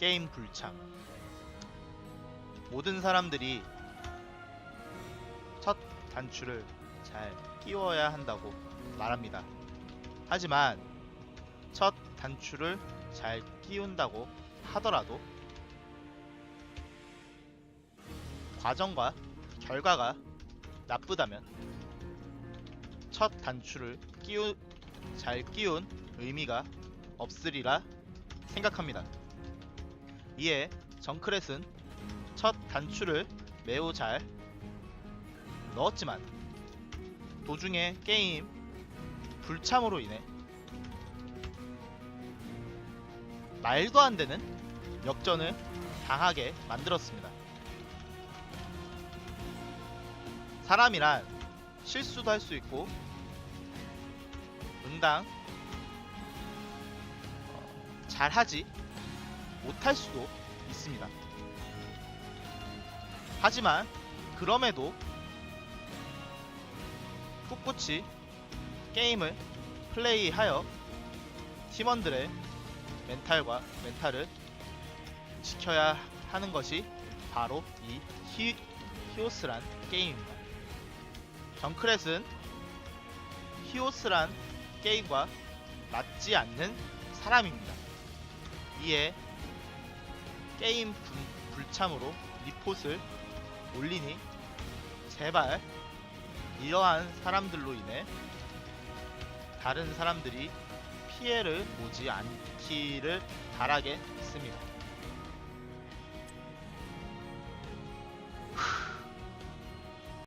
게임 불참. 모든 사람들이 첫 단추를 잘 끼워야 한다고 말합니다. 하지만 첫 단추를 잘 끼운다고 하더라도 과정과 결과가 나쁘다면 첫 단추를 끼우 잘 끼운 의미가 없으리라 생각합니다. 이에 정크렛은 첫 단추를 매우 잘 넣었지만 도중에 게임 불참으로 인해 말도 안 되는 역전을 당하게 만들었습니다. 사람이란 실수도 할 수 있고 응당 어, 잘하지 못할 수도 있습니다. 하지만 그럼에도 꿋꿋이 게임을 플레이하여 팀원들의 멘탈과 멘탈을 지켜야 하는 것이 바로 이 히, 히오스란 게임입니다. 정크렛은 히오스란 게임과 맞지 않는 사람입니다. 이에 게임 불, 불참으로 리포트를 올리니 제발 이러한 사람들로 인해 다른 사람들이 피해를 보지 않기를 바라겠습니다.